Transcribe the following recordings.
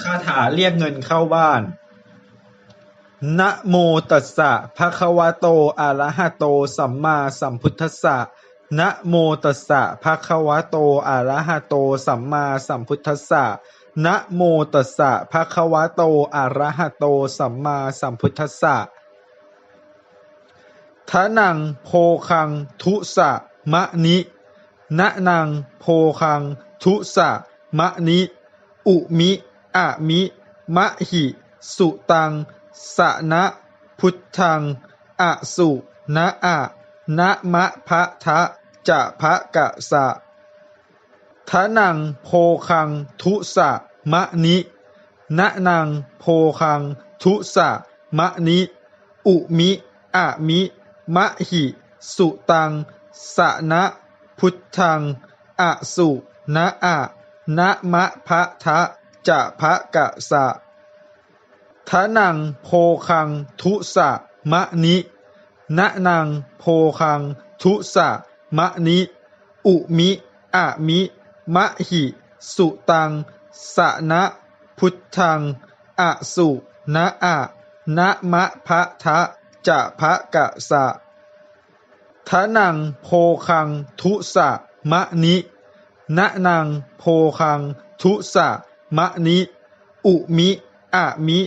คาถาเรียกเงินเข้าบ้าน นะโมตัสสะภะคะวะโต อะระหะโต สัมมาสัมพุทธัสสะ นะโมตัสสะภะคะวะโต อะระหะโต สัมมาสัมพุทธัสสะ นะโมตัสสะภะคะวะโต อะระหะโต สัมมาสัมพุทธัสสะทะนังโพคังทุสะมะนินะนังโพคังทุสะมะนิ อุมิ อะมิมะหิ สุตัง สะนะ พุทธัง อะสุนะอะนะมะพะทะจะพะกะสะทะนังโพคัง ทุสะมะนินะนังโพคัง ทุสะมะนิ อุมิอะมิ มะหิ สุตัง สะนะ พุทธัง อะสุนะอะนะมะพะทะ จะพะกะสะทะนังโพคังทุสะมะนินะนังโพคังทุสะมะนิ อุมิอะมิมะหิ สุตังสะนะพุทธังอะสุนะอะนะมะพะทะจะพะกะสะทะนังโพคังทุสะมะนินะนังโพคังทุสะ มะนิ อุมิ อะมิ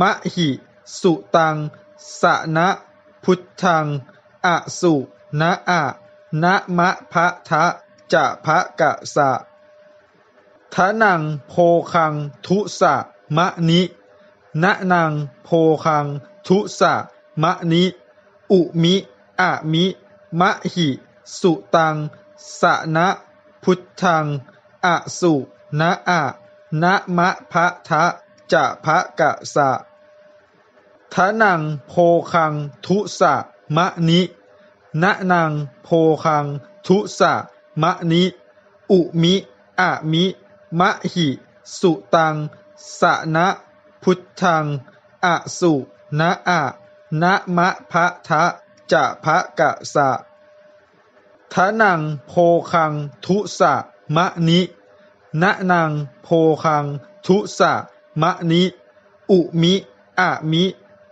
มะหิ สุตัง สะนะ พุทธัง อะสุนะอะนะมะพะทะจะพะกะสะทะนังโพคังทุสะมะนินะนังโพคังทุสะมะนิ อุมิ อะมิ มะหิ สุตัง สะนะ พุทธัง อะสุนะอะ นะมะพะทะจะพะกะสะทะนังโพคังทุสะมะนินะนังโพคังทุสะมะนิ อุมิอะมิ มะหิ สุตัง สะนะ พุทธัง อะสุนะอะนะมะพะทะจะพะกะสะทะนังโพคังทุสะมะนิ นะนังโพคัง ทุสะ มะนิ อุมิ อะมิ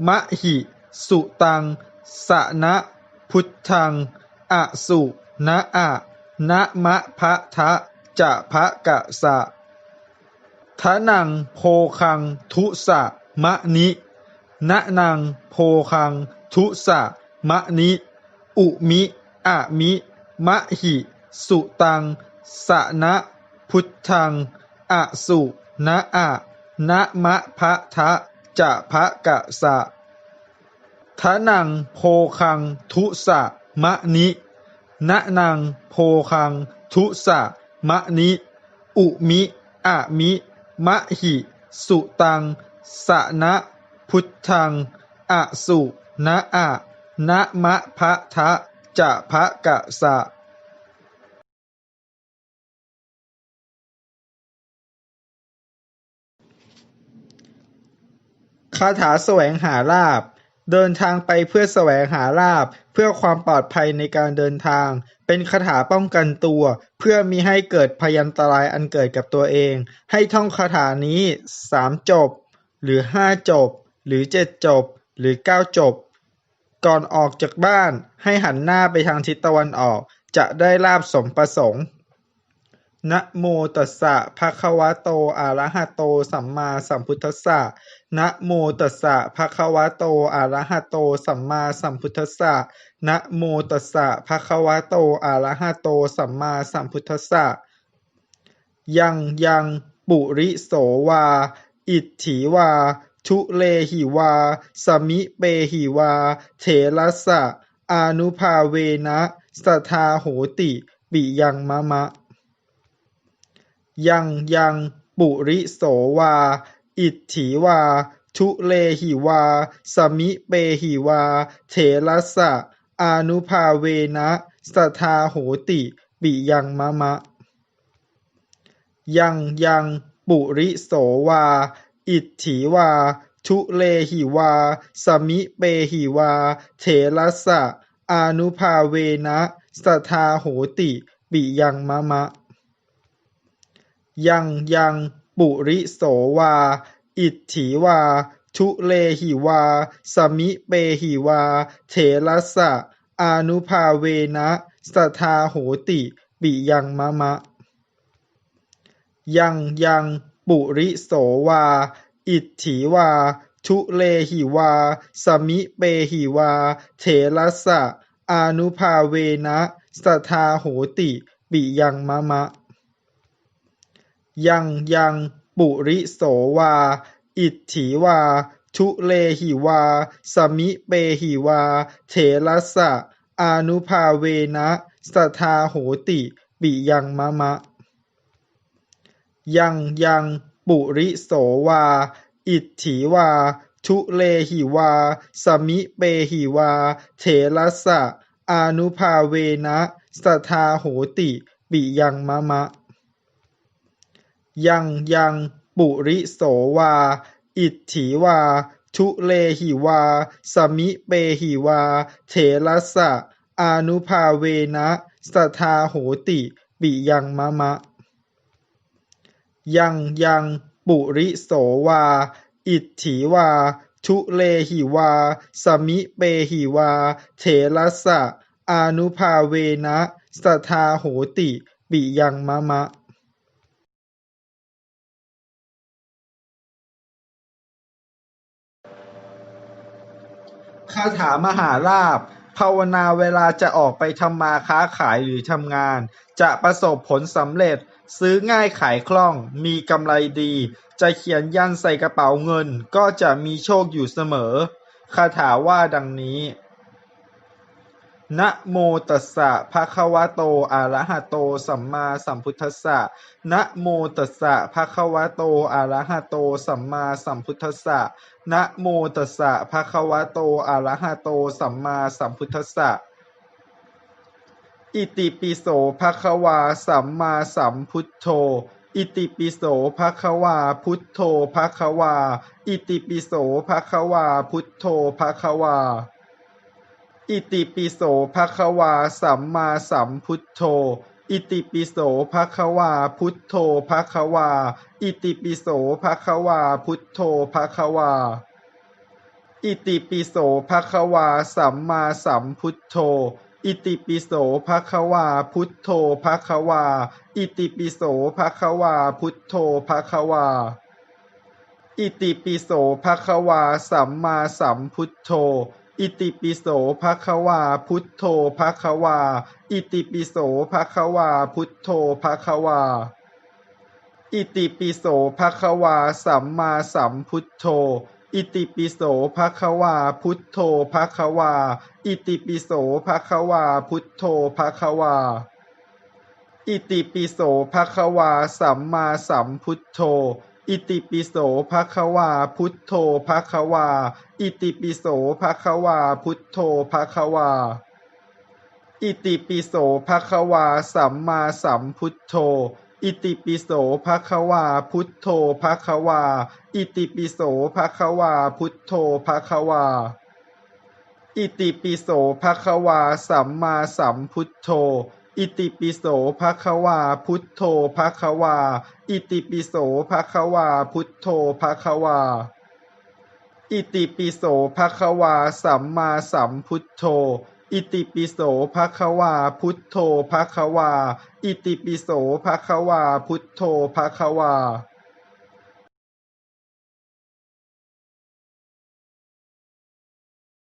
มะหิ สุตัง สะนะ พุทธัง อะสุนะอะนะมะพะทะจะพะกะสะทะนังโพคัง ทุสะ มะนินะนังโพคัง ทุสะ มะนิ อุมิ อะมิ มะหิ สุตัง สะนะ พุทธัง อะสุนะอะนะมะพะทะจะพะกะสะทะนังโพคังทุสะมะนินะนังโพคังทุสะมะนิ อุมิอะมิมะหิสุตังสะนะพุทธัง อะสุนะอะนะมะพะทะจะพะกะสะ คาถาแสวงหาลาบเดินทางไปเพื่อแสวงหาลาบเพื่อความปลอดภัยในการเดินทาง เป็นคาถาป้องกันตัว เพื่อมิให้เกิดพยันตรายอันเกิดกับตัวเอง ให้ท่องคาถานี้สามจบ หรือห้าจบ หรือเจ็ดจบ หรือเก้าจบ ก่อนออกจากบ้านให้หันหน้าไปทางทิศตะวันออก จะได้ลาบสมประสงค์ นะโมตัสสะ ภะคะวะโต อะระหะโต สัมมาสัมพุทธัสสะ นะโมตัสสะ ภะคะวะโต อะระหะโต สัมมาสัมพุทธัสสะ นะโมตัสสะ ภะคะวะโต อะระหะโต สัมมาสัมพุทธัสสะ ยังยังปุริโสวา อิทถิวา ทุเลหิวา สมิเปหิวา เถระสะ อนุภาเวนะสทาโหติ ปิยังมะมะ ยังยังปุริโสวา อิทถิวา ทุเลหิวา สมิเปหิวา เถระสะ อานุภาเวนะสทาโหติ ปิยังมะมะ ยังยังปุริโสวา อิทถิวา ทุเลหิวา สมิเปหิวา เถระสะ อานุภาเวนะสทาโหติ ปิยังมะมะ ยังยังปุริโสวา อิทถิวา ทุเลหิวา สมิเปหิวา เถระสะอานุภาเวนะสทาโหติ ปิยังมะมะ ยังยังปุริโสวา อิทถิวา ทุเลหิวา สมิเปหิวา เถระสะอานุภาเวนะสทาโหติ ปิยังมะมะ ยังยังปุริโสวา อิทถิวา ทุเลหิวา สมิเปหิวา เถระสะ อานุภาเวนะสทาโหติ ปิยังมะมะ ยังยังปุริโสวา อิทถิวา ทุเลหิวา สมิเปหิวา เถระสะ อานุภาเวนะสทาโหติ ปิยังมะมะ ยังยังปุริโสวา อิทถิวา ทุเลหิวา สมิเปหิวา เถระสะ อานุภาเวนะสทาโหติ ปิยังมะมะ ยังยังปุริโสวา อิทถิวา ทุเลหิวา สมิเปหิวา เถระสะ อานุภาเวนะสทาโหติ ปิยังมะมะ คาถามหาลาภภาวนาเวลาจะออกไปทำมาค้าขายหรือทำงาน จะประสบผลสำเร็จ ซื้อง่ายขายคล่อง มีกำไรดี จะเขียนยันใส่กระเป๋าเงิน ก็จะมีโชคอยู่เสมอ คาถาว่าดังนี้นะโมตัสสะภะคะวะโตอะระหะโต สัมมาสัมพุทธัสสะนะโมตัสสะภะคะวะโตอะระหะโต สัมมาสัมพุทธัสสะ นะโมตัสสะภะคะวะโต อะระหะโต สัมมาสัมพุทธัสสะ อิติปิโสภะคะวา สัมมาสัมพุทโธ อิติปิโสภะคะวา พุทโธภะคะวา อิติปิโสภะคะวา พุทโธภะคะวา อิติปิโสภะคะวา สัมมาสัมพุทโธ อิติปิโสภะคะวาพุทโธภะคะวา อิติปิโสภะคะวาพุทโธภะคะวา อิติปิโสภะคะวาสัมมาสัมพุทโธ อิติปิโสภะคะวาพุทโธภะคะวา อิติปิโสภะคะวาพุทโธภะคะวา อิติปิโสภะคะวาสัมมาสัมพุทโธ อิติปิโสภะคะวาพุทโธภะคะวา อิติปิโสภะคะวาพุทโธภะคะวา อิติปิโสภะคะวาสัมมาสัมพุทโธ อิติปิโสภะคะวาพุทโธภะคะวา อิติปิโสภะคะวาพุทโธภะคะวา อิติปิโสภะคะวาสัมมาสัมพุทโธ อิติปิโสภะคะวาพุทโธภะคะวา อิติปิโสภะคะวาพุทโธภะคะวา อิติปิโสภะคะวาสัมมาสัมพุทโธ อิติปิโสภะควาพุทโธภะควา อิติปิโสภะคะวาพุทโธภะคะวา อิติปิโสภะคะวาสัมมาสัมพุทโธ อิติปิโสภะคะวาพุทโธภะคะวา อิติปิโสภะคะวาพุทโธภะคะวา อิติปิโสภะคะวาสัมมาสัมพุทโธ อิติปิโสภะคะวาพุทโธภะคะวา อิติปิโสภะคะวาพุทโธภะคะวา